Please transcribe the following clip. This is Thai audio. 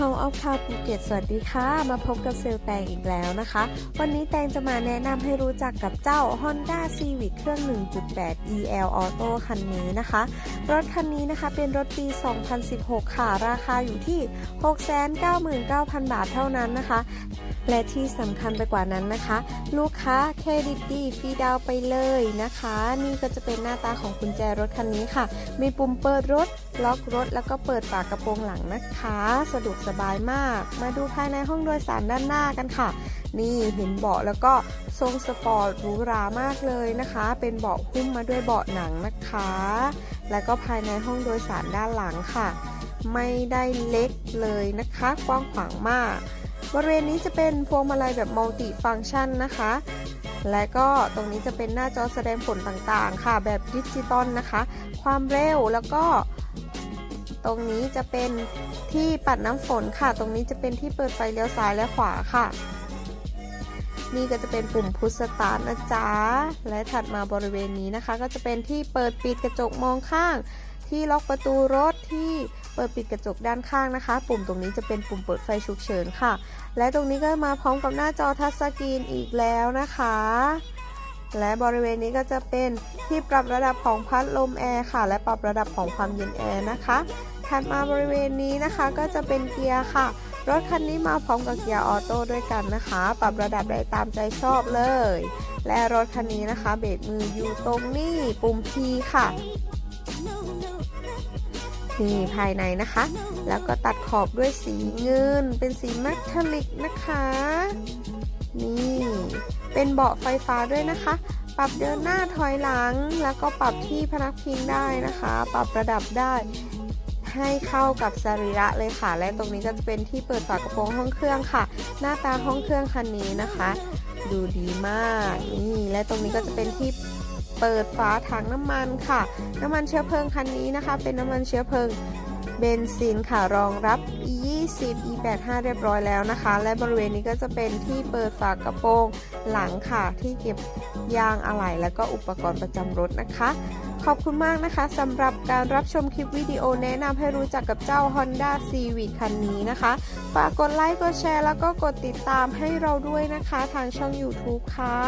House of Car ภูเก็ตสวัสดีค่ะ มาพบกับเซลลแตงอีกแล้วนะคะ วันนี้แตงจะมาแนะนำให้รู้จักกับเจ้า Honda Civic เครื่อง 1.8 EL Auto คันนี้นะคะ รถคันนี้นะคะเป็นรถปี 2016 ค่ะ ราคาอยู่ที่ 699,000 บาทเท่านั้นนะคะและที่สำคัญไปกว่านั้นนะคะ ลูกค้าเครดิตดีฟรีดาวไปเลยนะคะ นี่ก็จะเป็นหน้าตาของกุญแจรถคันนี้ค่ะ มีปุ่มเปิดรถ ล็อกรถแล้วก็เปิดฝากระโปรงหลังนะคะ สะดวกสบายมาก มาดูภายในห้องโดยสารด้านหน้ากันค่ะ นี่เห็นเบาะแล้วก็ทรงสปอร์ตหรูหรามากเลยนะคะ เป็นเบาะหุ้มมาด้วยเบาะหนังนะคะ แล้วก็ภายในห้องโดยสารด้านหลังค่ะ ไม่ได้เล็กเลยนะคะ กว้างขวางมาก บริเวณนี้จะเป็นพวงมาลัยแบบมัลติฟังก์ชันนะคะและก็ตรงนี้จะเป็นหน้าจอแสดงผลต่างๆ ค่ะ แบบดิจิตอลนะคะ ความเร็วแล้วก็ ตรงนี้จะเป็นที่ปัดน้ำฝนค่ะ ตรงนี้จะเป็นที่เปิดไฟเลี้ยวซ้ายและขวาค่ะ นี่ก็จะเป็นปุ่มพุชสตาร์ทนะจ๊ะ และถัดมาบริเวณนี้นะคะ ก็จะเป็นที่เปิดปิดกระจกมองข้าง ที่ล็อกประตูรถที่เปิดปิดกระจกด้านข้างนะคะ ปุ่มตรงนี้จะเป็นปุ่มเปิดไฟฉุกเฉินค่ะ และตรงนี้ก็มาพร้อมกับหน้าจอทัชสกรีนอีกแล้วนะคะและบริเวณนี้ก็จะเป็นที่ปรับระดับของพัดลมแอร์ค่ะ และปรับระดับของความเย็นแอร์นะคะ ถัดมาบริเวณนี้นะคะก็จะเป็นเกียร์ค่ะ รถคันนี้มาพร้อมกับเกียร์ออโต้ด้วยกันนะคะ ปรับระดับได้ตามใจชอบเลย และรถคันนี้นะคะ เบรกมืออยู่ตรงนี้ปุ่ม P ค่ะนี่ภายในนะคะ แล้วก็ตัดขอบด้วยสีเงิน เป็นสีแมทาลิกนะคะ นี่ เป็นเบาะไฟฟ้าด้วยนะคะ ปรับเดินหน้าถอยหลัง แล้วก็ปรับที่พนักพิงได้นะคะ ปรับระดับได้ ให้เข้ากับสรีระเลยค่ะ และตรงนี้ก็จะเป็นที่เปิดฝากระโปรงห้องเครื่องค่ะ หน้าตาห้องเครื่องคันนี้นะคะ ดูดีมากนี่และตรงนี้ก็จะเป็นที่เปิดฝาถังน้ำมันค่ะ น้ำมันเชื้อเพลิงคันนี้นะคะ เป็นน้ำมันเชื้อเพลิงเบนซินค่ะรองรับ E20 E85 เรียบร้อยแล้วนะคะ และบริเวณนี้ก็จะเป็นที่เปิดฝากระโปรงหลังค่ะ ที่เก็บยางอะไหล่และก็อุปกรณ์ประจำรถนะคะ ขอบคุณมากนะคะสำหรับการรับชมคลิปวิดีโอแนะนำให้รู้จักกับเจ้า Honda Civic คันนี้นะคะ ฝากกดไลค์ กดแชร์ แล้วก็กดติดตามให้เราด้วยนะคะ ทางช่อง YouTube ค่ะ